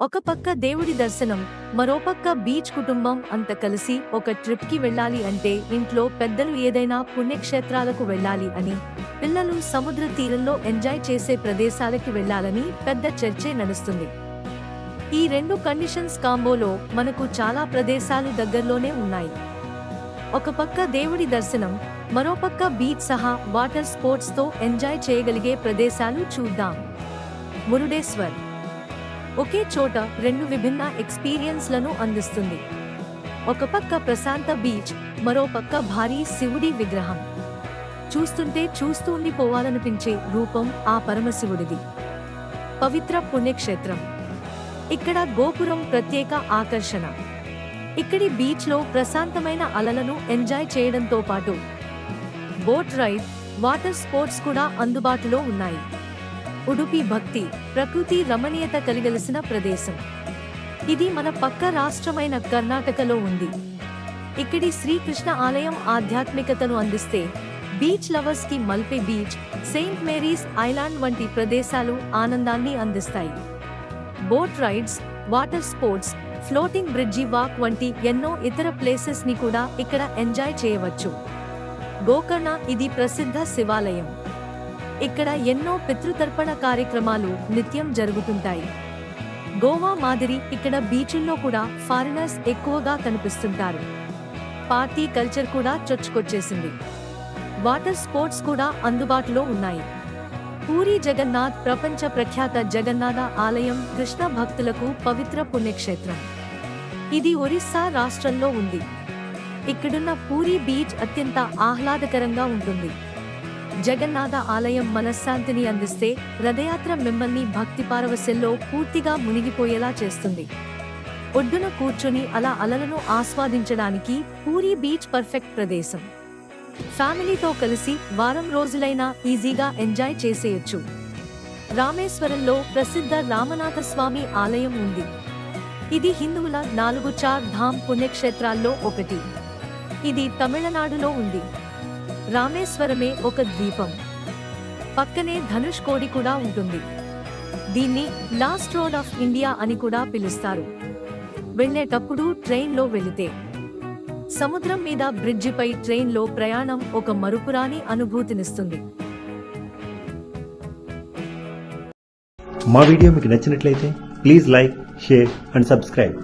ఒక పక్క దేవుడి దర్శనం మరోపక్క బీచ్ కుటుంబం అంత కలిసి ఒక ట్రిప్కి వెళ్ళాలి అంటే ఇంట్లో పెద్దలు ఏదైనా పుణ్యక్షేత్రాలకు వెళ్ళాలి అని పిల్లలు సముద్ర తీరంలో ఎంజాయ్ చేసే ప్రదేశాలకి వెళ్ళాలని పెద్ద చర్చే నడుస్తుంది. ఈ రెండు కండిషన్స్ కాంబోలో మనకు చాలా ప్రదేశాలు దగ్గరలోనే ఉన్నాయి. ఒక పక్క దేవుడి దర్శనం మరోపక్క బీచ్ సహా వాటర్ స్పోర్ట్స్తో ఎంజాయ్ చేయగలిగే ప్రదేశాలు చూద్దాం. మురుడేశ్వర్ ఒకే చోట రెండు విభిన్న ఎక్స్పీరియన్స్లను అందిస్తుంది. ఒక పక్క ప్రశాంత బీచ్ మరో పక్క భారీ శివుడి విగ్రహం. చూస్తుంటే చూస్తూ ఉండిపోవాలనిపించే రూపం ఆ పరమశివుడిది. పవిత్ర పుణ్యక్షేత్రం. ఇక్కడ గోపురం ప్రత్యేక ఆకర్షణ. ఇక్కడి బీచ్లో ప్రశాంతమైన అలలను ఎంజాయ్ చేయడంతో పాటు బోట్ రైడ్ వాటర్ స్పోర్ట్స్ కూడా అందుబాటులో ఉన్నాయి. ఉడుపి భక్తి ప్రకృతి రమణీయత కలిగలిసిన ప్రదేశం. ఇది మన పక్క రాష్ట్రమైన కర్ణాటకలో ఉంది. ఇక్కడి శ్రీకృష్ణ ఆలయం ఆధ్యాత్మికతను అందిస్తే beach లవర్స్కి Malpe beach Saint Mary's island వంటి ప్రదేశాలు ఆనందాన్ని అందిస్తాయి. Boat rides water sports floating bridge walk వంటి ఎన్నో ఇతర ప్లేసెస్ని కూడా ఇక్కడ ఎంజాయ్ చేయవచ్చు. గోకర్ణ ఇది ప్రసిద్ధ శివాలయం. ఇక్కడ ఎన్నో పితృతర్పణ కార్యక్రమాలు నిత్యం జరుగుతుంటాయి. గోవా మాదిరి ఇక్కడ బీచుల్లో కూడా ఫారినర్స్ ఎక్కువగా కనిపిస్తుంటారు. పార్టీ కల్చర్ కూడా చొచ్చుకొచ్చేసింది. వాటర్ స్పోర్ట్స్ కూడా అందుబాటులో ఉన్నాయి. పూరి జగన్నాథ్ ప్రపంచ ప్రఖ్యాత జగన్నాథ ఆలయం కృష్ణ భక్తులకు పవిత్ర పుణ్యక్షేత్రం. ఇది ఒరిస్సా రాష్ట్రంలో ఉంది. ఇక్కడున్న పూరి బీచ్ అత్యంత ఆహ్లాదకరంగా ఉంటుంది. జగన్నాథ ఆలయం మనశ్శాంతిని అందిస్తే రథయాత్ర మిమ్మల్ని భక్తి పారవస్యంలో పూర్తిగా మునిగిపోయేలా చేస్తుంది. ఒడ్డున కూర్చొని అలా అలలను ఆస్వాదించడానికి పూరి బీచ్ పర్ఫెక్ట్ ప్రదేశం. ఫ్యామిలీతో కలిసి వారం రోజులైనా ఈజీగా ఎంజాయ్ చేసేయొచ్చు. రామేశ్వరంలో ప్రసిద్ధ రామనాథ స్వామి ఆలయం ఉంది. ఇది హిందువుల నాలుగు చార్ ధామ్ పుణ్యక్షేత్రాల్లో ఒకటి. ఇది తమిళనాడులో ఉంది. రామేశ్వరమే ఒక ద్వీపం. పక్కనే ధనుష్ కోడి కూడా ఉంటుంది. దీన్ని లాస్ట్ రోడ్ ఆఫ్ ఇండియా అని కూడా పిలుస్తారు. వెళ్ళేటప్పుడు ట్రైన్లో వెళితే. సముద్రం మీద బ్రిడ్జిపై ట్రైన్లో ప్రయాణం ఒక మరుపురాని అనుభూతినిస్తుంది. మా వీడియో మీకు నచ్చినట్లయితే please like share and subscribe.